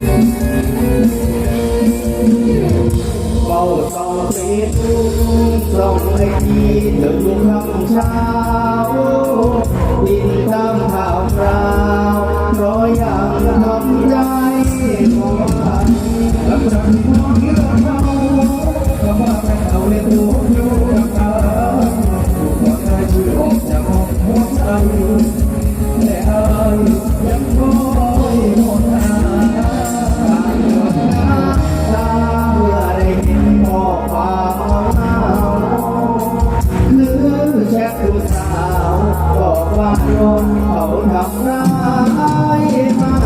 เฝ้าสองเปีทุ่งสองเลทีเดินลุกคำเช้าดินตามข่าวคราวร้อย คือสาวบอกว่าโดนเขาทำร้ายมา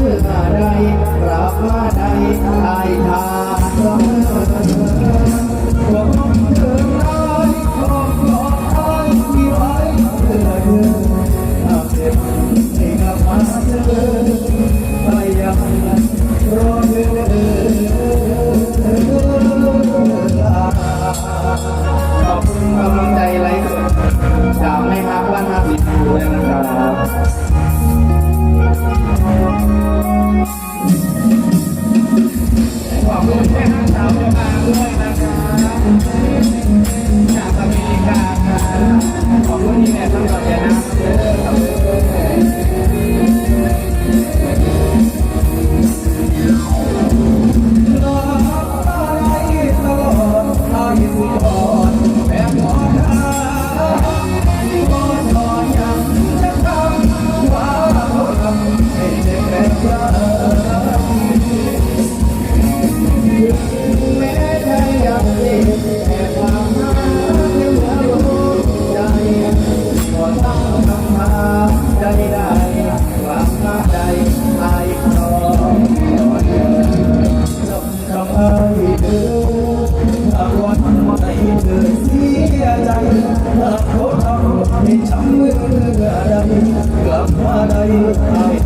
I'm